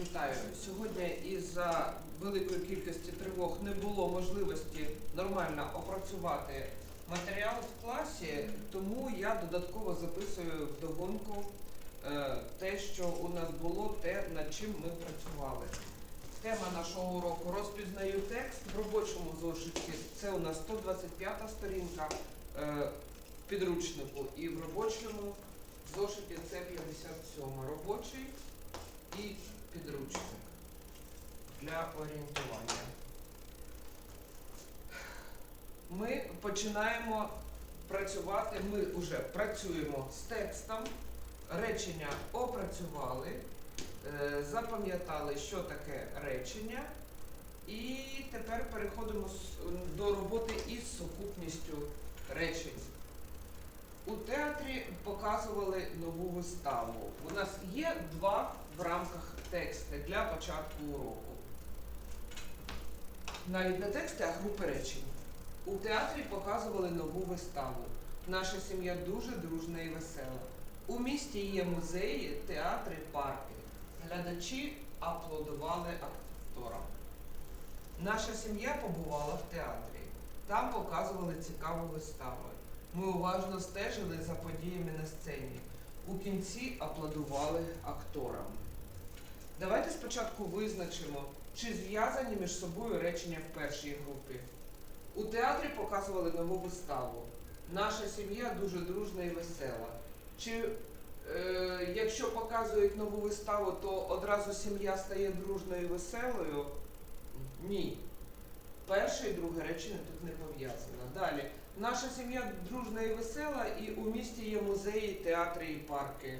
Вітаю. Сьогодні із-за великої кількості тривог не було можливості нормально опрацювати матеріал в класі, тому я додатково записую вдогонку е, те, що у нас було, те, над чим ми працювали. Тема нашого уроку розпізнаю текст в робочому зошиті. Це у нас 125 сторінка е, в підручнику і в робочому зошиті це 57 робочий і підручник для орієнтування. Ми починаємо працювати, ми вже працюємо з текстом, речення опрацювали, е, запам'ятали, що таке речення, і тепер переходимо до роботи із сукупністю речень. У театрі показували нову виставу. У нас є два в рамках тексти для початку уроку. Навіть не тексти, а групи речень. У театрі показували нову виставу. Наша сім'я дуже дружна і весела. У місті є музеї, театри, парки. Глядачі аплодували акторам. Наша сім'я побувала в театрі. Там показували цікаву виставу. Ми уважно стежили за подіями на сцені. У кінці аплодували акторам. Давайте спочатку визначимо, чи зв'язані між собою речення в першій групі. У театрі показували нову виставу. Наша сім'я дуже дружна і весела. Чи е, якщо показують нову виставу, то одразу сім'я стає дружною і веселою? Ні. Перше і друге речення тут не пов'язано. Далі. Наша сім'я дружна і весела, і у місті є музеї, театри і парки.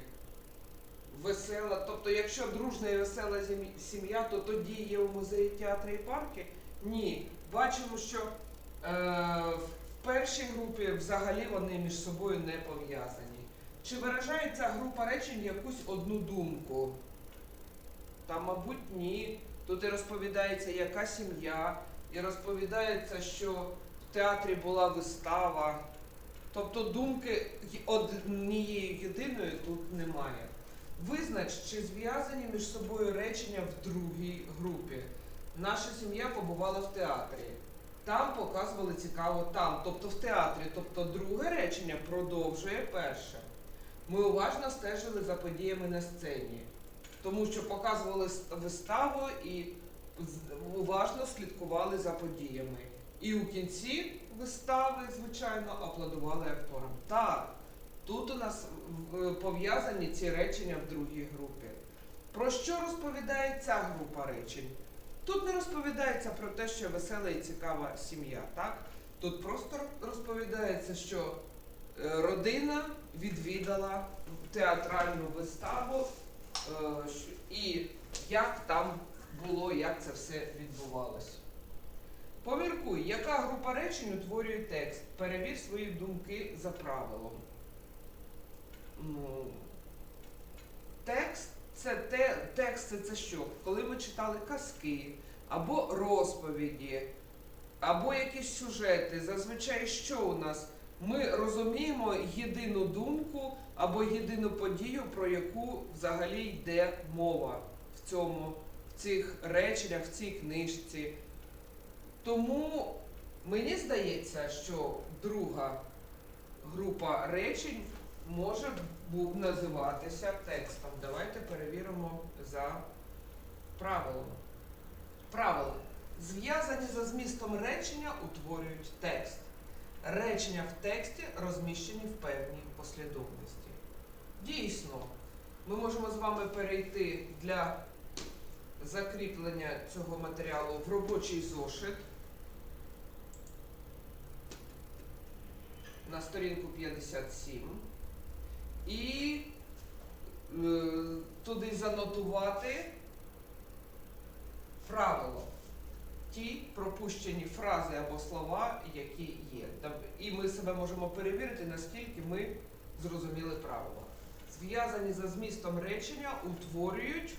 Весела. Тобто, якщо дружна і весела сім'я, то тоді є у музеї, театри і парки? Ні. Бачимо, що е, в першій групі взагалі вони між собою не пов'язані. Чи виражає ця група речень якусь одну думку? Та, мабуть, ні. Тут і розповідається, яка сім'я, і розповідається, що в театрі була вистава. Тобто думки однієї єдиної тут немає. Визнач, чи зв'язані між собою речення в другій групі. Наша сім'я побувала в театрі. Там показували цікаво там, тобто в театрі. Тобто друге речення продовжує перше. Ми уважно стежили за подіями на сцені, тому що показували виставу і уважно слідкували за подіями. І у кінці вистави, звичайно, аплодували акторам. Так, тут у нас пов'язані ці речення в другій групі. Про що розповідає ця група речень? Тут не розповідається про те, що весела і цікава сім'я, так? Тут просто розповідається, що е, родина відвідала театральну виставу е, і як там було, як це все відбувалося. Поміркуй, яка група речень утворює текст. Перевір свої думки за правилом. Ну, текст це те, текст це, це що? Коли ми читали казки, або розповіді, або якісь сюжети. Зазвичай що у нас? Ми розуміємо єдину думку або єдину подію, про яку взагалі йде мова в цьому, в цих реченнях, в цій книжці. Тому мені здається, що друга група речень може називатися текстом. Давайте перевіримо за правилом. Правило. Зв'язані за змістом речення утворюють текст. Речення в тексті розміщені в певній послідовності. Дійсно, ми можемо з вами перейти для закріплення цього матеріалу в робочий зошит на сторінку 57 і е, туди занотувати правило. Ті пропущені фрази або слова, які є. І ми себе можемо перевірити, наскільки ми зрозуміли правило. Зв'язані за змістом речення утворюють.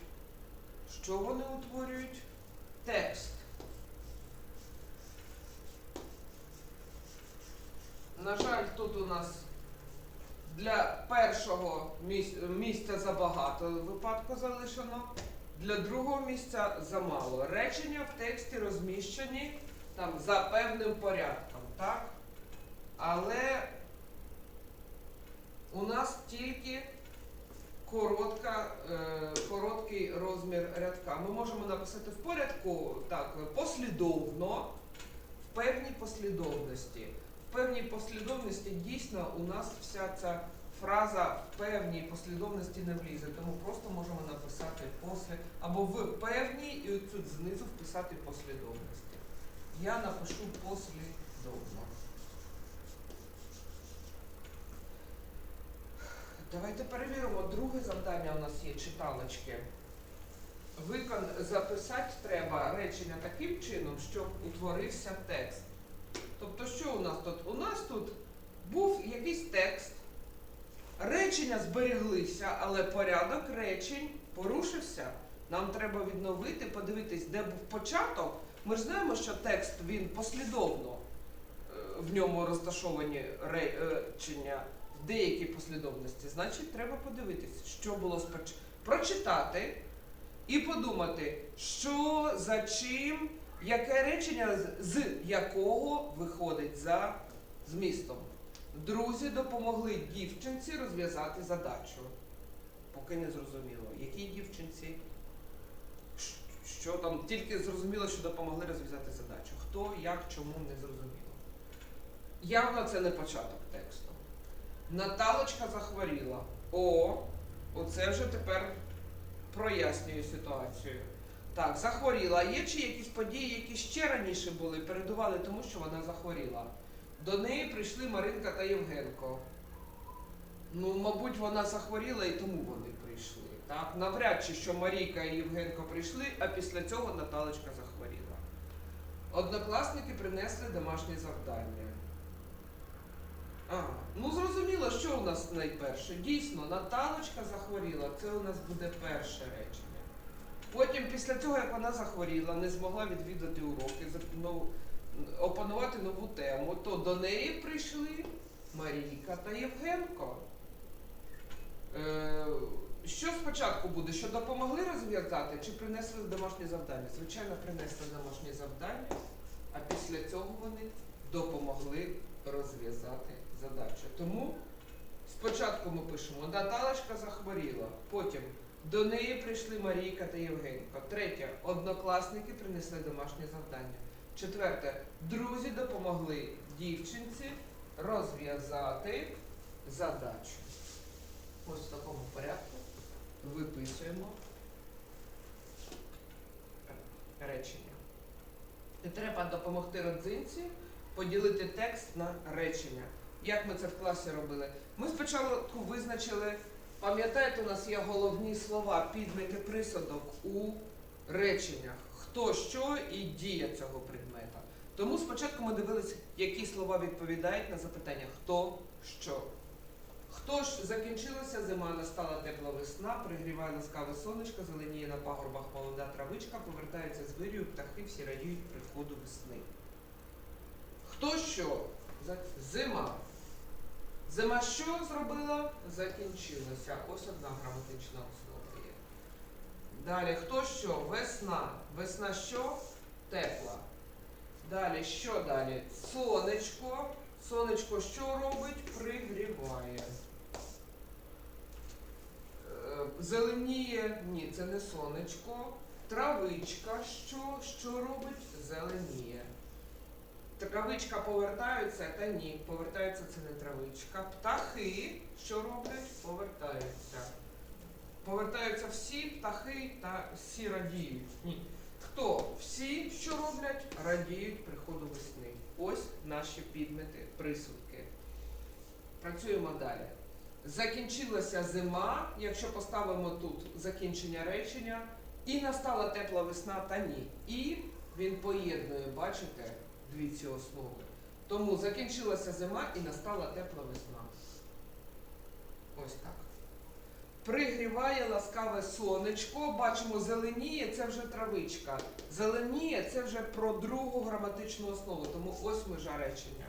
Що вони утворюють? Текст. На жаль, тут у нас для першого місця забагато випадку залишено. Для другого місця замало. Речення в тексті розміщені там за певним порядком, так? Але у нас тільки коротка, е, короткий розмір рядка. Ми можемо написати в порядку так, послідовно, в певній послідовності. Певній послідовності дійсно у нас вся ця фраза в певній послідовності не влізе, тому просто можемо написати послі або в певній і тут знизу вписати послідовності. Я напишу послідовно. Давайте перевіримо. Друге завдання у нас є читалочки. Викон записати треба речення таким чином, щоб утворився текст. Тобто, що у нас тут? У нас тут був якийсь текст, речення збереглися, але порядок речень порушився. Нам треба відновити, подивитись, де був початок. Ми ж знаємо, що текст він послідовно е, в ньому розташовані речення в деякій послідовності. Значить, треба подивитись, що було спочатку. Прочитати і подумати, що за чим, яке речення з- якого виходить за змістом. Друзі допомогли дівчинці розв'язати задачу. Поки не зрозуміло. Якій дівчинці? Що там? Тільки зрозуміло, що допомогли розв'язати задачу. Хто, як, чому не зрозуміло. Явно це не початок тексту. Наталочка захворіла. О, оце вже тепер прояснює ситуацію. Так, захворіла. Є чи якісь події, які ще раніше були, передували тому, що вона захворіла. До неї прийшли Маринка та Євгенко. Ну, мабуть, вона захворіла і тому вони прийшли. Так? Навряд чи що Марійка і Євгенко прийшли, а після цього Наталочка захворіла. Однокласники принесли домашнє завдання. А, ну зрозуміло, що у нас найперше. Дійсно, Наталочка захворіла, це у нас буде перше речення. Потім, після цього, як вона захворіла, не змогла відвідати уроки, ну, опанувати нову тему, то до неї прийшли Марійка та Євгенко. Е, що спочатку буде? Що допомогли розв'язати чи принесли домашнє завдання? Звичайно, принесли домашнє завдання, а після цього вони допомогли розв'язати задачу. Тому спочатку ми пишемо Наталочка захворіла, потім до неї прийшли Марійка та Євгенко. Третє. Однокласники принесли домашнє завдання. Четверте. Друзі допомогли дівчинці розв'язати задачу. Ось в такому порядку виписуємо речення. І треба допомогти родзинці поділити текст на речення. Як ми це в класі робили? Ми спочатку визначили, пам'ятаєте, у нас є головні слова, підмети присадок у реченнях. Хто, що і дія цього предмета. Тому спочатку ми дивилися, які слова відповідають на запитання хто, що. Хто ж закінчилася зима, настала тепла весна, пригріває ласкаве сонечко, зеленіє на пагорбах молода травичка, повертаються з вирію, птахи всі радіють приходу весни. Хто що? Зима. Зима що зробила? Закінчилася. Ось одна граматична основа є. Далі, хто що? Весна. Весна що? Тепла. Далі, що далі? Сонечко. Сонечко що робить? Пригріває. Е, Зеленіє, ні, це не сонечко. Травичка що? Що робить? Зеленіє. Травичка повертаються, та ні, повертаються це не травичка. Птахи, що роблять? Повертаються. Повертаються всі птахи та всі радіють. Ні. Хто? Всі, що роблять, радіють приходу весни. Ось наші підмети, присудки. Працюємо далі. Закінчилася зима, якщо поставимо тут закінчення речення, і настала тепла весна та ні. І він поєднує, бачите, дві ці основи. Тому закінчилася зима і настала тепла весна. Ось так. Пригріває ласкаве сонечко, бачимо, зеленіє це вже травичка. Зеленіє це вже про другу граматичну основу, тому ось межа речення.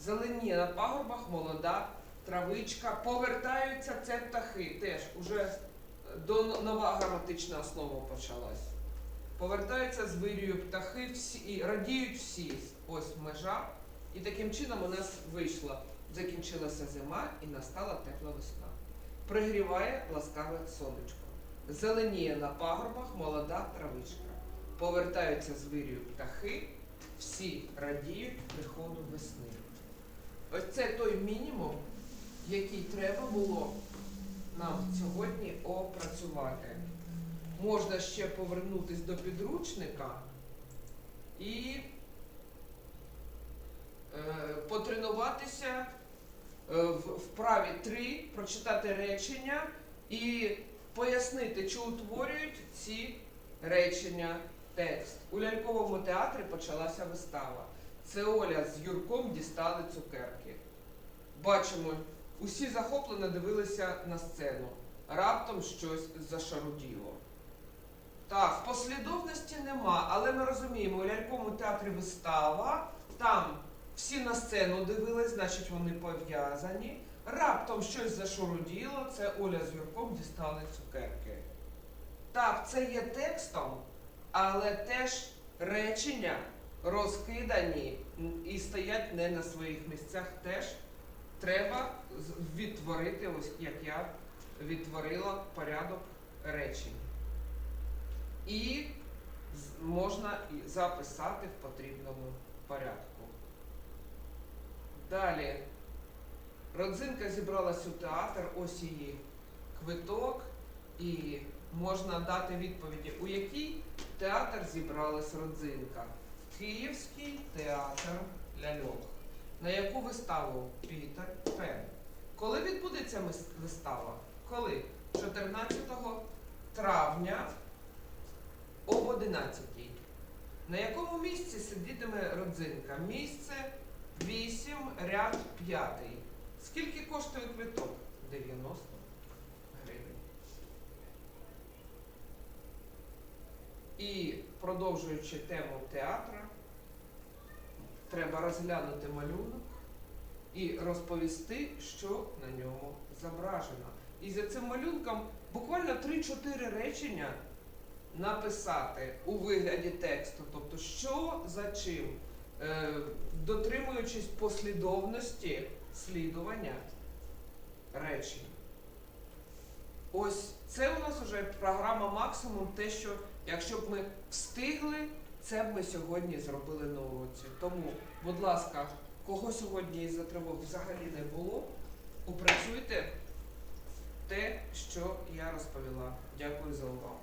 Зеленіє на пагорбах молода травичка, повертаються це птахи. Теж уже до нова граматична основа почалась. Повертаються з вирію птахи всі, і радіють всі. Ось межа. І таким чином у нас вийшла, закінчилася зима і настала тепла весна. Пригріває ласкаве сонечко. Зеленіє на пагорбах молода травичка. Повертаються з вирію птахи, всі радіють приходу весни. Ось це той мінімум, який треба було нам сьогодні опрацювати. Можна ще повернутися до підручника і е, потренуватися е, в вправі 3, прочитати речення і пояснити, чи утворюють ці речення текст. У ляльковому театрі почалася вистава. Це Оля з Юрком дістали цукерки. Бачимо, усі захоплено дивилися на сцену. Раптом щось зашаруділо. Так, послідовності нема, але ми розуміємо, у ляльковому театрі вистава, там всі на сцену дивились, значить вони пов'язані. Раптом щось зашаруділо, це Оля з Юрком дістали цукерки. Так, це є текстом, але теж речення розкидані і стоять не на своїх місцях. Теж треба відтворити, ось як я відтворила порядок речень. І можна записати в потрібному порядку. Далі. Родзинка зібралась у театр, ось її квиток, і можна дати відповіді, у який театр зібралась родзинка. Київський театр ляльок. На яку виставу Пітер Пен? Коли відбудеться вистава? Коли? 14 травня об 11. На якому місці сидітиме родзинка? Місце 8, ряд 5. Скільки коштує квиток? 90 гривень. І продовжуючи тему театра, треба розглянути малюнок і розповісти, що на ньому зображено. І за цим малюнком буквально 3-4 речення написати у вигляді тексту, тобто що за чим, е, дотримуючись послідовності слідування речень. Ось це у нас вже програма максимум, те, що якщо б ми встигли, це б ми сьогодні зробили на уроці. Тому, будь ласка, кого сьогодні із-за тривог взагалі не було, опрацюйте те, що я розповіла. Дякую за увагу.